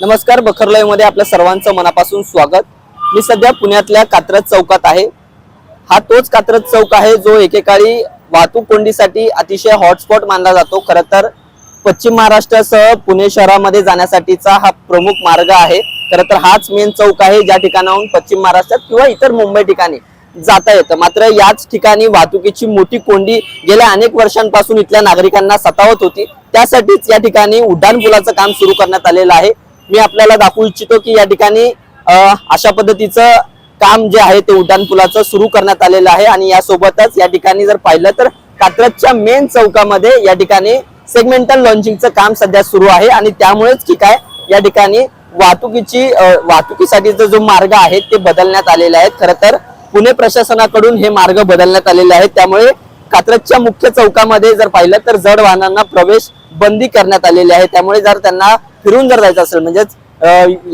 नमस्कार बखरलाईव्हमध्ये आपल्या सर्वांचं मनापासून स्वागत. मी सध्या पुण्यातल्या कात्रज चौकात आहे. हा तोच कात्रज चौक आहे जो एकेकाळी वाहतूक कोंडीसाठी अतिशय हॉटस्पॉट मानला जातो. खर तर पश्चिम महाराष्ट्रासह पुणे शहरामध्ये जाण्यासाठीचा हा प्रमुख मार्ग आहे. खर तर हाच मेन चौक आहे ज्या ठिकाणाहून पश्चिम महाराष्ट्रात किंवा इतर मुंबई ठिकाणी जाता येतं. मात्र याच ठिकाणी वाहतुकीची मोठी कोंडी गेल्या अनेक वर्षांपासून इथल्या नागरिकांना सतावत होती. त्यासाठीच या ठिकाणी उड्डाण पुलाचं काम सुरू करण्यात आलेलं आहे. मी आपल्याला दाखवू इच्छितो की या ठिकाणी अशा पद्धतीचं काम जे आहे ते उड्डाणपुलाचं सुरू करण्यात आलेलं आहे आणि यासोबतच या ठिकाणी जर पाहिलं तर कात्रजच्या मेन चौकामध्ये या ठिकाणी सेगमेंटल लॉन्चिंगचं काम सध्या सुरू आहे आणि त्यामुळेच की काय या ठिकाणी वाहतुकीची वाहतुकीसाठीचा जो मार्ग आहे ते बदलण्यात आलेले आहेत. खरं तर पुणे प्रशासनाकडून हे मार्ग बदलण्यात आलेले आहेत. त्यामुळे कात्रजच्या मुख्य चौकामध्ये जर पाहिलं तर जड वाहनांना प्रवेश बंदी करण्यात आलेली आहे. त्यामुळे जर त्यांना फिरून जर जायचं असेल म्हणजेच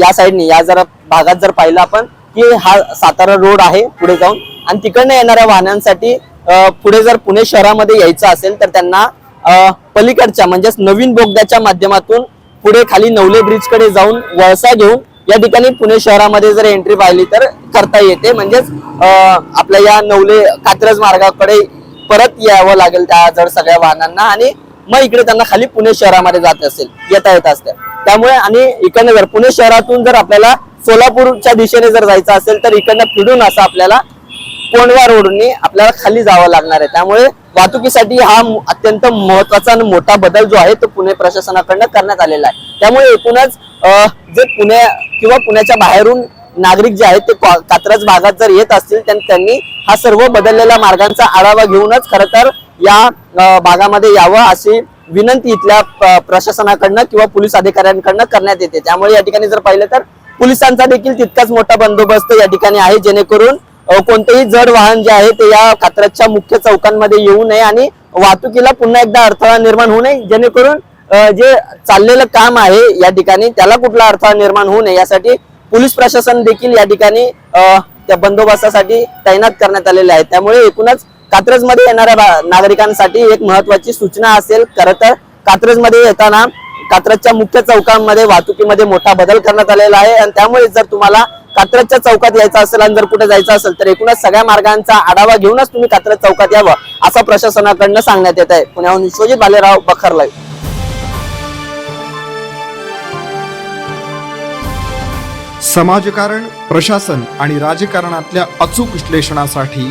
या साईडनी या जर भागात जर पाहिलं आपण की हा सातारा रोड आहे पुढे जाऊन आणि तिकडनं येणाऱ्या वाहनांसाठी पुढे जर पुणे शहरामध्ये यायचं असेल तर त्यांना पलीकडच्या म्हणजेच नवीन बोगद्याच्या माध्यमातून पुढे खाली नवले ब्रिजकडे जाऊन वळसा घेऊन या ठिकाणी पुणे शहरामध्ये जर एंट्री पाहिली तर करता येते. म्हणजेच आपल्या या नवले कात्रज मार्गाकडे परत यावं लागेल त्या जर सगळ्या वाहनांना आणि मग इकडे त्यांना खाली पुणे शहरामध्ये जात असेल येता येत असते त्यामुळे आणि इकडनं जर पुणे शहरातून जर आपल्याला सोलापूरच्या दिशेने जर जायचं असेल तर इकडनं फिरून असं आपल्याला कोंडवा रोडनी आपल्याला खाली जावं लागणार आहे. त्यामुळे वाहतुकीसाठी हा अत्यंत महत्त्वाचा आणि मोठा बदल जो आहे तो पुणे प्रशासनाकडनं करण्यात आलेला आहे. त्यामुळे एकूणच जे पुणे किंवा पुण्याच्या बाहेरून नागरिक जे आहेत ते कात्रज भागात जर येत असतील त्यांनी हा सर्व बदललेल्या मार्गांचा आढावा घेऊनच खरं तर या भागामध्ये यावं अशी विनंती इथल्या प्रशासनाकडनं किंवा पोलीस अधिकाऱ्यांकडनं करण्यात येते. त्यामुळे या ठिकाणी जर पाहिलं तर पोलिसांचा देखील तितकाच मोठा बंदोबस्त या ठिकाणी आहे जेणेकरून कोणतेही जड वाहन जे आहे ते या कात्रजच्या मुख्य चौकांमध्ये येऊ नये आणि वाहतुकीला पुन्हा एकदा अडथळा निर्माण होऊ नये जेणेकरून जे चाललेलं काम आहे या ठिकाणी त्याला कुठला अडथळा निर्माण होऊ नये. यासाठी पोलीस प्रशासन देखील या ठिकाणी त्या बंदोबस्तासाठी तैनात करण्यात आलेले आहे त्यामुळे एकूणच कात्रजमध्ये येणाऱ्या नागरिकांसाठी एक महत्वाची सूचना असेल. खरं तर कात्रजमध्ये येताना कात्रजच्या मुख्य चौकांमध्ये वाहतुकीमध्ये मोठा बदल करण्यात आलेला आहे. आणि त्यामुळे जर तुम्हाला कात्रजच्या चौकात यायचं असेल आणि जर कुठे जायचं असेल तर एकूणच सगळ्या मार्गांचा आढावा घेऊनच तुम्ही कात्रज चौकात यावं असं प्रशासनाकडनं सांगण्यात येत आहे. पुण्याहून विश्वजित भालेराव बखरला समाजकारण प्रशासन आणि राजकारणातल्या अचूक विश्लेषणासाठी